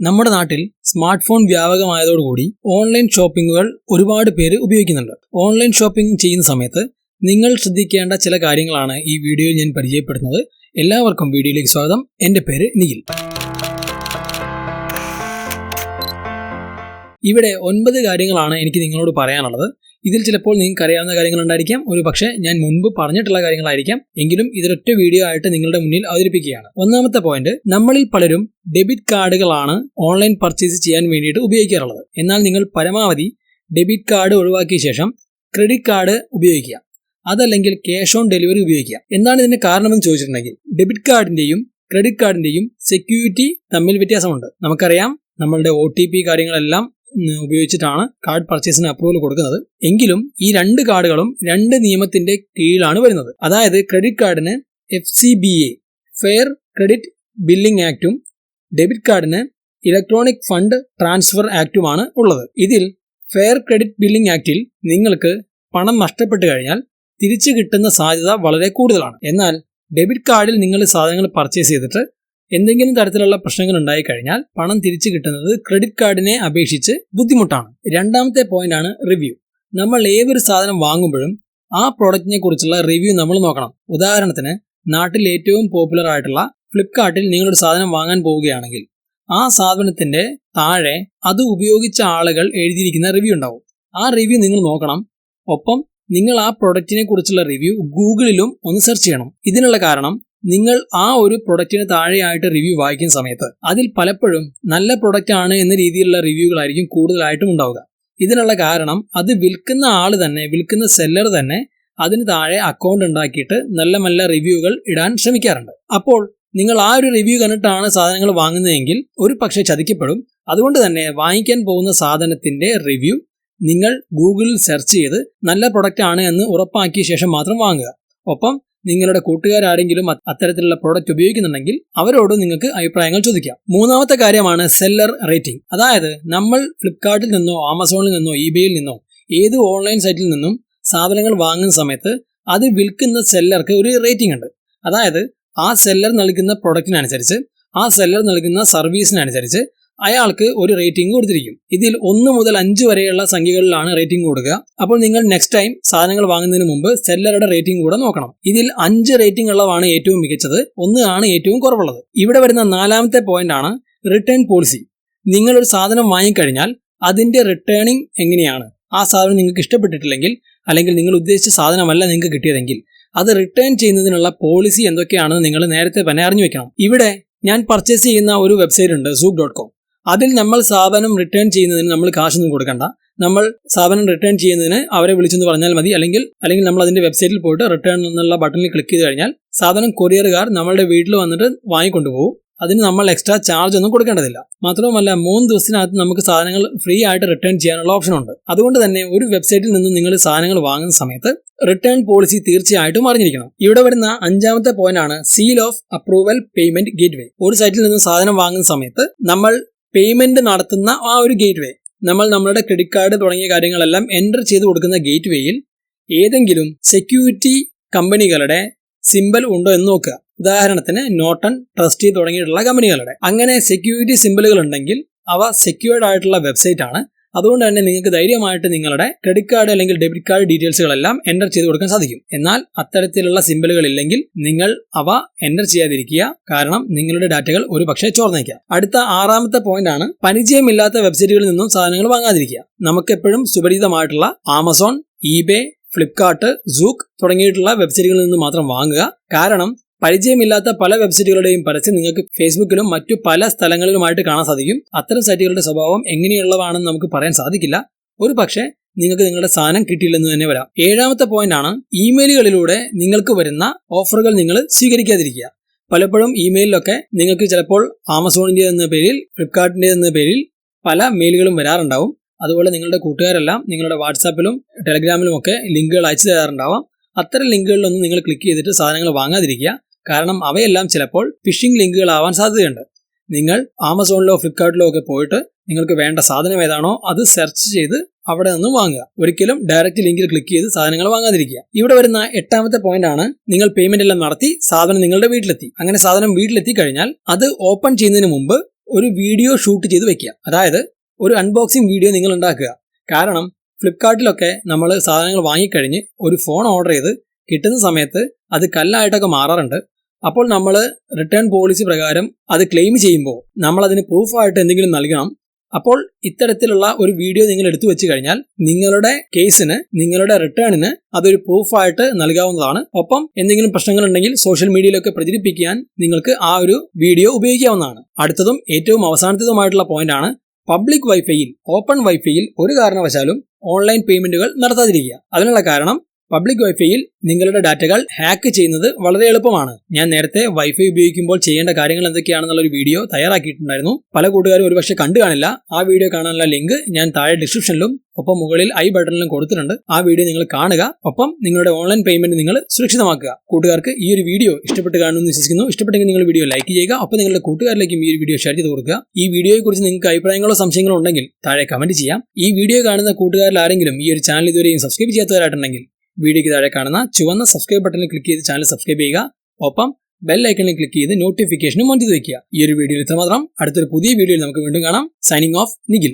നമ്മുടെ നാട്ടിൽ smart phone വ്യാപകമായതോടുകൂടി ഓൺലൈൻ ഷോപ്പിംഗുകൾ ഒരുപാട് പേര് ഉപയോഗിക്കുന്നുണ്ട്. ഓൺലൈൻ ഷോപ്പിംഗ് ചെയ്യുന്ന സമയത്ത് നിങ്ങൾ ശ്രദ്ധിക്കേണ്ട ചില കാര്യങ്ങളാണ് ഈ വീഡിയോയിൽ ഞാൻ പരിചയപ്പെടുന്നത് എല്ലാവർക്കും വീഡിയോയിലേക്ക് സ്വാഗതം. എന്റെ പേര് നിഖിൽ. ഇവിടെ ഒൻപത് കാര്യങ്ങളാണ് എനിക്ക് നിങ്ങളോട് പറയാനുള്ളത്. ഇതിൽ ചിലപ്പോൾ നിങ്ങൾക്ക് അറിയാവുന്ന കാര്യങ്ങൾ ഉണ്ടായിരിക്കാം ഒരു പക്ഷേ ഞാൻ മുൻപ് പറഞ്ഞിട്ടുള്ള കാര്യങ്ങളായിരിക്കാം. എങ്കിലും ഇതൊരൊറ്റ വീഡിയോ ആയിട്ട് നിങ്ങളുടെ മുന്നിൽ അവതരിപ്പിക്കുകയാണ്. ഒന്നാമത്തെ പോയിന്റ് നമ്മളിൽ പലരും ഡെബിറ്റ് കാർഡുകളാണ് ഓൺലൈൻ പർച്ചേസ് ചെയ്യാൻ വേണ്ടിയിട്ട് ഉപയോഗിക്കാറുള്ളത്. എന്നാൽ നിങ്ങൾ പരമാവധി ഡെബിറ്റ് കാർഡ് ഒഴിവാക്കിയ ശേഷം ക്രെഡിറ്റ് കാർഡ് ഉപയോഗിക്കുക. അതല്ലെങ്കിൽ ക്യാഷ് ഓൺ ഡെലിവറി ഉപയോഗിക്കുക. എന്താണ് ഇതിന്റെ കാരണമെന്ന് ചോദിച്ചിട്ടുണ്ടെങ്കിൽ ഡെബിറ്റ് കാർഡിന്റെയും ക്രെഡിറ്റ് കാർഡിന്റെയും സെക്യൂരിറ്റി തമ്മിൽ വ്യത്യാസമുണ്ട്. നമുക്കറിയാം നമ്മളുടെ ഒ ടി പി കാര്യങ്ങളെല്ലാം ഉപയോഗിച്ചിട്ടാണ് കാർഡ് പർച്ചേസിന് അപ്രൂവൽ കൊടുക്കുന്നത്. എങ്കിലും ഈ രണ്ട് കാർഡുകളും രണ്ട് നിയമത്തിന്റെ കീഴിലാണ് വരുന്നത്. അതായത് ക്രെഡിറ്റ് കാർഡിന് F C B A fair credit billing ആക്ടും debit കാർഡിന് ഇലക്ട്രോണിക് ഫണ്ട് ട്രാൻസ്ഫർ ആക്ടുമാണ് ഉള്ളത്. ഇതിൽ ഫെയർ ക്രെഡിറ്റ് ബില്ലിംഗ് ആക്റ്റിൽ നിങ്ങൾക്ക് പണം നഷ്ടപ്പെട്ടു കഴിഞ്ഞാൽ തിരിച്ചു കിട്ടുന്ന സാധ്യത വളരെ കൂടുതലാണ്. എന്നാൽ ഡെബിറ്റ് കാർഡിൽ നിങ്ങൾ സാധനങ്ങൾ പർച്ചേസ് ചെയ്തിട്ട് എന്തെങ്കിലും തരത്തിലുള്ള പ്രശ്നങ്ങൾ ഉണ്ടായി കഴിഞ്ഞാൽ പണം തിരിച്ചു കിട്ടുന്നത് ക്രെഡിറ്റ് കാർഡിനെ അപേക്ഷിച്ച് ബുദ്ധിമുട്ടാണ്. രണ്ടാമത്തെ പോയിന്റ് ആണ് റിവ്യൂ നമ്മൾ ഏതൊരു സാധനം വാങ്ങുമ്പോഴും ആ പ്രോഡക്റ്റിനെ കുറിച്ചുള്ള റിവ്യൂ നമ്മൾ നോക്കണം. ഉദാഹരണത്തിന് നാട്ടിൽ ഏറ്റവും പോപ്പുലർ ആയിട്ടുള്ള ഫ്ലിപ്കാർട്ടിൽ നിങ്ങളൊരു സാധനം വാങ്ങാൻ പോവുകയാണെങ്കിൽ ആ സാധനത്തിന്റെ താഴെ അത് ഉപയോഗിച്ച ആളുകൾ എഴുതിയിരിക്കുന്ന റിവ്യൂ ഉണ്ടാവും. ആ റിവ്യൂ നിങ്ങൾ നോക്കണം. ഒപ്പം നിങ്ങൾ ആ പ്രൊഡക്റ്റിനെ കുറിച്ചുള്ള റിവ്യൂ ഗൂഗിളിലും ഒന്ന് സെർച്ച് ചെയ്യണം. ഇതിനുള്ള കാരണം നിങ്ങൾ ആ ഒരു പ്രൊഡക്റ്റിന് താഴെയായിട്ട് റിവ്യൂ വായിക്കുന്ന സമയത്ത് അതിൽ പലപ്പോഴും നല്ല പ്രൊഡക്റ്റ് ആണ് എന്ന രീതിയിലുള്ള റിവ്യൂകളായിരിക്കും കൂടുതലായിട്ടും ഉണ്ടാവുക. ഇതിനുള്ള കാരണം അത് വിൽക്കുന്ന ആൾ തന്നെ വിൽക്കുന്ന സെല്ലർ തന്നെ അതിന് താഴെ അക്കൗണ്ട് ഉണ്ടാക്കിയിട്ട് നല്ല നല്ല റിവ്യൂകൾ ഇടാൻ ശ്രമിക്കാറുണ്ട്. അപ്പോൾ നിങ്ങൾ ആ ഒരു റിവ്യൂ കണ്ടിട്ടാണ് സാധനങ്ങൾ വാങ്ങുന്നതെങ്കിൽ ഒരു പക്ഷേ ചതിക്കപ്പെടും. അതുകൊണ്ട് തന്നെ വാങ്ങിക്കാൻ പോകുന്ന സാധനത്തിന്റെ റിവ്യൂ നിങ്ങൾ ഗൂഗിളിൽ സെർച്ച് ചെയ്ത് നല്ല പ്രൊഡക്റ്റ് ആണ് എന്ന് ഉറപ്പാക്കിയ ശേഷം മാത്രം വാങ്ങുക. ഒപ്പം നിങ്ങളുടെ കൂട്ടുകാരാരെങ്കിലും അത്തരത്തിലുള്ള പ്രോഡക്റ്റ് ഉപയോഗിക്കുന്നുണ്ടെങ്കിൽ അവരോട് നിങ്ങൾക്ക് അഭിപ്രായങ്ങൾ ചോദിക്കാം. മൂന്നാമത്തെ കാര്യമാണ് സെല്ലർ റേറ്റിംഗ് അതായത് നമ്മൾ ഫ്ലിപ്കാർട്ടിൽ നിന്നോ ആമസോണിൽ നിന്നോ ഇബേയിൽ നിന്നോ ഏത് ഓൺലൈൻ സൈറ്റിൽ നിന്നും സാധനങ്ങൾ വാങ്ങുന്ന സമയത്ത് അത് വിൽക്കുന്ന സെല്ലർക്ക് ഒരു റേറ്റിംഗ് ഉണ്ട്. അതായത് ആ സെല്ലർ നൽകുന്ന പ്രൊഡക്റ്റിനനുസരിച്ച് ആ സെല്ലർ നൽകുന്ന സർവീസിനനുസരിച്ച് അയാൾക്ക് ഒരു റേറ്റിംഗ് കൊടുത്തിരിക്കും. ഇതിൽ ഒന്ന് മുതൽ അഞ്ച് വരെയുള്ള സംഖ്യകളിലാണ് റേറ്റിംഗ് കൊടുക്കുക. അപ്പോൾ നിങ്ങൾ നെക്സ്റ്റ് ടൈം സാധനങ്ങൾ വാങ്ങുന്നതിന് മുമ്പ് സെല്ലറുടെ റേറ്റിംഗ് കൂടെ നോക്കണം. ഇതിൽ അഞ്ച് റേറ്റിംഗ് ഉള്ളതാണ് ഏറ്റവും മികച്ചത്. ഒന്ന് ആണ് ഏറ്റവും കുറവുള്ളത്. ഇവിടെ വരുന്ന നാലാമത്തെ പോയിന്റ് ആണ് റിട്ടേൺ പോളിസി നിങ്ങൾ ഒരു സാധനം വാങ്ങിക്കഴിഞ്ഞാൽ അതിന്റെ റിട്ടേണിംഗ് എങ്ങനെയാണ്? ആ സാധനം നിങ്ങൾക്ക് ഇഷ്ടപ്പെട്ടിട്ടില്ലെങ്കിൽ അല്ലെങ്കിൽ നിങ്ങൾ ഉദ്ദേശിച്ച സാധനമല്ല നിങ്ങൾക്ക് കിട്ടിയതെങ്കിൽ അത് റിട്ടേൺ ചെയ്യുന്നതിനുള്ള പോളിസി എന്തൊക്കെയാണെന്ന് നിങ്ങൾ നേരത്തെ തന്നെ അറിഞ്ഞു വെക്കണം. ഇവിടെ ഞാൻ പർച്ചേസ് ചെയ്യുന്ന ഒരു വെബ്സൈറ്റ് ഉണ്ട് സൂക്ക് ഡോട്ട് കോം അതിൽ നമ്മൾ സാധനം റിട്ടേൺ ചെയ്യുന്നതിന് നമ്മൾ കാശൊന്നും കൊടുക്കണ്ട. നമ്മൾ സാധനം റിട്ടേൺ ചെയ്യുന്നതിന് അവരെ വിളിച്ചെന്ന് പറഞ്ഞാൽ മതി. അല്ലെങ്കിൽ അല്ലെങ്കിൽ നമ്മൾ അതിന്റെ വെബ്സൈറ്റിൽ പോയിട്ട് റിട്ടേൺ എന്നുള്ള ബട്ടണിൽ ക്ലിക്ക് ചെയ്ത് കഴിഞ്ഞാൽ സാധനം കൊറിയറുകാർ നമ്മളുടെ വീട്ടിൽ വന്നിട്ട് വാങ്ങിക്കൊണ്ടുപോകും. അതിന് നമ്മൾ എക്സ്ട്രാ ചാർജ് ഒന്നും കൊടുക്കേണ്ടതില്ല. മാത്രവുമല്ല മൂന്ന് ദിവസത്തിനകത്ത് നമുക്ക് സാധനങ്ങൾ ഫ്രീ ആയിട്ട് റിട്ടേൺ ചെയ്യാനുള്ള ഓപ്ഷൻ ഉണ്ട്. അതുകൊണ്ട് തന്നെ ഒരു വെബ്സൈറ്റിൽ നിന്ന് നിങ്ങൾ സാധനങ്ങൾ വാങ്ങുന്ന സമയത്ത് റിട്ടേൺ പോളിസി തീർച്ചയായിട്ടും അറിഞ്ഞിരിക്കണം. ഇവിടെ വരുന്ന അഞ്ചാമത്തെ പോയിന്റ് ആണ് seal of approval payment gateway ഒരു സൈറ്റിൽ നിന്ന് സാധനം വാങ്ങുന്ന സമയത്ത് നമ്മൾ പേയ്മെന്റ് നടത്തുന്ന ആ ഒരു ഗേറ്റ് വേ നമ്മൾ നമ്മളുടെ ക്രെഡിറ്റ് കാർഡ് തുടങ്ങിയ കാര്യങ്ങളെല്ലാം എന്റർ ചെയ്ത് കൊടുക്കുന്ന ഗേറ്റ് വേയിൽ ഏതെങ്കിലും സെക്യൂരിറ്റി കമ്പനികളുടെ സിമ്പൽ ഉണ്ടോ എന്ന് നോക്കുക. ഉദാഹരണത്തിന് നോട്ടൺ ട്രസ്റ്റി തുടങ്ങിയിട്ടുള്ള കമ്പനികളുടെ. അങ്ങനെ സെക്യൂരിറ്റി സിമ്പലുകൾ ഉണ്ടെങ്കിൽ അവ സെക്യൂർഡ് ആയിട്ടുള്ള വെബ്സൈറ്റ് ആണ്. അതുകൊണ്ട് തന്നെ നിങ്ങൾക്ക് ധൈര്യമായിട്ട് നിങ്ങളുടെ ക്രെഡിറ്റ് കാർഡ് അല്ലെങ്കിൽ ഡെബിറ്റ് കാർഡ് ഡീറ്റെയിൽസുകളെല്ലാം എന്റർ ചെയ്ത് കൊടുക്കാൻ സാധിക്കും. എന്നാൽ അത്തരത്തിലുള്ള സിമ്പിളുകൾ ഇല്ലെങ്കിൽ നിങ്ങൾ അവ എന്റർ ചെയ്യാതിരിക്കുക. കാരണം നിങ്ങളുടെ ഡാറ്റകൾ ഒരു പക്ഷേ ചോർന്നേക്കാം. അടുത്ത ആറാമത്തെ പോയിന്റ് ആണ് പരിചയമില്ലാത്ത വെബ്സൈറ്റുകളിൽ നിന്നും സാധനങ്ങൾ വാങ്ങാതിരിക്കുക. നമുക്ക് എപ്പോഴും സുപരിചിതമായിട്ടുള്ള ആമസോൺ ഇബേ ഫ്ലിപ്കാർട്ട് സൂക്ക് തുടങ്ങിയിട്ടുള്ള വെബ്സൈറ്റുകളിൽ നിന്ന് മാത്രം വാങ്ങുക. കാരണം പരിചയമില്ലാത്ത പല വെബ്സൈറ്റുകളുടെയും പരസ്യം നിങ്ങൾക്ക് ഫേസ്ബുക്കിലും മറ്റു പല സ്ഥലങ്ങളിലുമായിട്ട് കാണാൻ സാധിക്കും. അത്തരം സൈറ്റുകളുടെ സ്വഭാവം എങ്ങനെയുള്ളതാണെന്ന് നമുക്ക് പറയാൻ സാധിക്കില്ല. ഒരു പക്ഷേ നിങ്ങൾക്ക് നിങ്ങളുടെ സാധനം കിട്ടിയില്ലെന്ന് തന്നെ വരാം. ഏഴാമത്തെ പോയിന്റ് ആണ് ഇമെയിലുകളിലൂടെ നിങ്ങൾക്ക് വരുന്ന ഓഫറുകൾ നിങ്ങൾ സ്വീകരിക്കാതിരിക്കുക. പലപ്പോഴും ഇമെയിലൊക്കെ നിങ്ങൾക്ക് ചിലപ്പോൾ ആമസോണിന്റെ എന്ന പേരിൽ ഫ്ലിപ്കാർട്ടിന്റെ എന്ന പേരിൽ പല മെയിലുകളും വരാറുണ്ടാവും. അതുപോലെ നിങ്ങളുടെ കൂട്ടുകാരെല്ലാം നിങ്ങളുടെ വാട്സാപ്പിലും ടെലഗ്രാമിലും ഒക്കെ ലിങ്കുകൾ അയച്ചു തരാറുണ്ടാവാം. അത്തരം ലിങ്കുകളിലൊന്നും നിങ്ങൾ ക്ലിക്ക് ചെയ്തിട്ട് സാധനങ്ങൾ വാങ്ങാതിരിക്കുക. കാരണം അവയെല്ലാം ചിലപ്പോൾ ഫിഷിംഗ് ലിങ്കുകളാവാൻ സാധ്യതയുണ്ട്. നിങ്ങൾ ആമസോണിലോ ഫ്ലിപ്കാർട്ടിലോ ഒക്കെ പോയിട്ട് നിങ്ങൾക്ക് വേണ്ട സാധനം ഏതാണോ അത് സെർച്ച് ചെയ്ത് അവിടെ നിന്ന് വാങ്ങുക. ഒരിക്കലും ഡയറക്റ്റ് ലിങ്കിൽ ക്ലിക്ക് ചെയ്ത് സാധനങ്ങൾ വാങ്ങാതിരിക്കുക. ഇവിടെ വരുന്ന എട്ടാമത്തെ പോയിന്റ് ആണ് നിങ്ങൾ പേയ്മെന്റ് എല്ലാം നടത്തി സാധനം നിങ്ങളുടെ വീട്ടിലെത്തി. അങ്ങനെ സാധനം വീട്ടിലെത്തി കഴിഞ്ഞാൽ അത് ഓപ്പൺ ചെയ്യുന്നതിന് മുമ്പ് ഒരു വീഡിയോ ഷൂട്ട് ചെയ്ത് വെക്കുക. അതായത് ഒരു അൺബോക്സിംഗ് വീഡിയോ നിങ്ങൾ ഉണ്ടാക്കുക. കാരണം ഫ്ലിപ്കാർട്ടിലൊക്കെ നമ്മൾ സാധനങ്ങൾ വാങ്ങിക്കഴിഞ്ഞ് ഒരു ഫോൺ ഓർഡർ ചെയ്ത് കിട്ടുന്ന സമയത്ത് അത് കല്ലായിട്ടൊക്കെ മാറാറുണ്ട്. അപ്പോൾ നമ്മൾ റിട്ടേൺ പോളിസി പ്രകാരം അത് ക്ലെയിം ചെയ്യുമ്പോൾ നമ്മൾ അതിന് പ്രൂഫായിട്ട് എന്തെങ്കിലും നൽകണം. അപ്പോൾ ഇത്തരത്തിലുള്ള ഒരു വീഡിയോ നിങ്ങൾ എടുത്തു വെച്ച് കഴിഞ്ഞാൽ നിങ്ങളുടെ കേസിന് നിങ്ങളുടെ റിട്ടേണിന് അതൊരു പ്രൂഫായിട്ട് നൽകാവുന്നതാണ്. ഒപ്പം എന്തെങ്കിലും പ്രശ്നങ്ങൾ ഉണ്ടെങ്കിൽ സോഷ്യൽ മീഡിയയിലൊക്കെ പ്രചരിപ്പിക്കാൻ നിങ്ങൾക്ക് ആ ഒരു വീഡിയോ ഉപയോഗിക്കാവുന്നതാണ്. അടുത്തതും ഏറ്റവും അവസാനത്തതുമായിട്ടുള്ള ആണ് പബ്ലിക് വൈഫൈയിൽ ഓപ്പൺ വൈഫൈയിൽ ഒരു കാരണവശാലും ഓൺലൈൻ പേയ്മെന്റുകൾ നടത്താതിരിക്കുക. അതിനുള്ള കാരണം പബ്ലിക് വൈഫൈയിൽ നിങ്ങളുടെ ഡാറ്റകൾ ഹാക്ക് ചെയ്യുന്നത് വളരെ എളുപ്പമാണ്. ഞാൻ നേരത്തെ വൈഫൈ ഉപയോഗിക്കുമ്പോൾ ചെയ്യേണ്ട കാര്യങ്ങൾ എന്തൊക്കെയാണെന്നുള്ള ഒരു വീഡിയോ തയ്യാറാക്കിയിട്ടുണ്ടായിരുന്നു. പല കൂട്ടുകാരും ഒരുപക്ഷെ കണ്ടു കാണില്ല. ആ വീഡിയോ കാണാനുള്ള ലിങ്ക് ഞാൻ താഴെ ഡിസ്ക്രിപ്ഷനിലും ഒപ്പം മുകളിൽ ഐ ബട്ടണിലും കൊടുത്തിട്ടുണ്ട്. ആ വീഡിയോ നിങ്ങൾ കാണുക. ഒപ്പം നിങ്ങളുടെ ഓൺലൈൻ പേയ്മെന്റ് നിങ്ങൾ സുരക്ഷിതമാക്കുക. കൂട്ടുകാർക്ക് ഈ ഒരു വീഡിയോ ഇഷ്ടപ്പെട്ട് കാണുമെന്ന് വിശ്വസിക്കുന്നു. ഇഷ്ടപ്പെട്ടെങ്കിൽ നിങ്ങൾ വീഡിയോ ലൈക്ക് ചെയ്യുക. ഒപ്പം നിങ്ങളുടെ കൂട്ടുകാരിലേക്കും ഈ ഒരു വീഡിയോ ഷെയർ ചെയ്ത് കൊടുക്കുക. ഈ വീഡിയോയെക്കുറിച്ച് നിങ്ങൾക്ക് അഭിപ്രായങ്ങളോ സംശയങ്ങളോ ഉണ്ടെങ്കിൽ താഴെ കമന്റ് ചെയ്യാം. ഈ വീഡിയോ കാണുന്ന കൂട്ടുകാരിൽ ആരെങ്കിലും ഈ ഒരു ചാനൽ ഇതുവരെയും സബ്സ്ക്രൈബ് ചെയ്യാത്തവരായിട്ടുണ്ടെങ്കിൽ വീഡിയോയ്ക്ക് താഴെ കാണുന്ന ചുവന്ന സബ്സ്ക്രൈബ് ബട്ടണിൽ ക്ലിക്ക് ചെയ്ത് ചാനൽ സബ്സ്ക്രൈബ് ചെയ്യുക. ഒപ്പം ബെൽ ഐക്കണിൽ ക്ലിക്ക് ചെയ്ത് നോട്ടിഫിക്കേഷനും ഓൺ വയ്ക്കുക ഈ ഒരു വീഡിയോയിൽ ഇത്രമാത്രം. അടുത്തൊരു പുതിയ വീഡിയോയിൽ നമുക്ക് വീണ്ടും കാണാം. Signing off Nikhil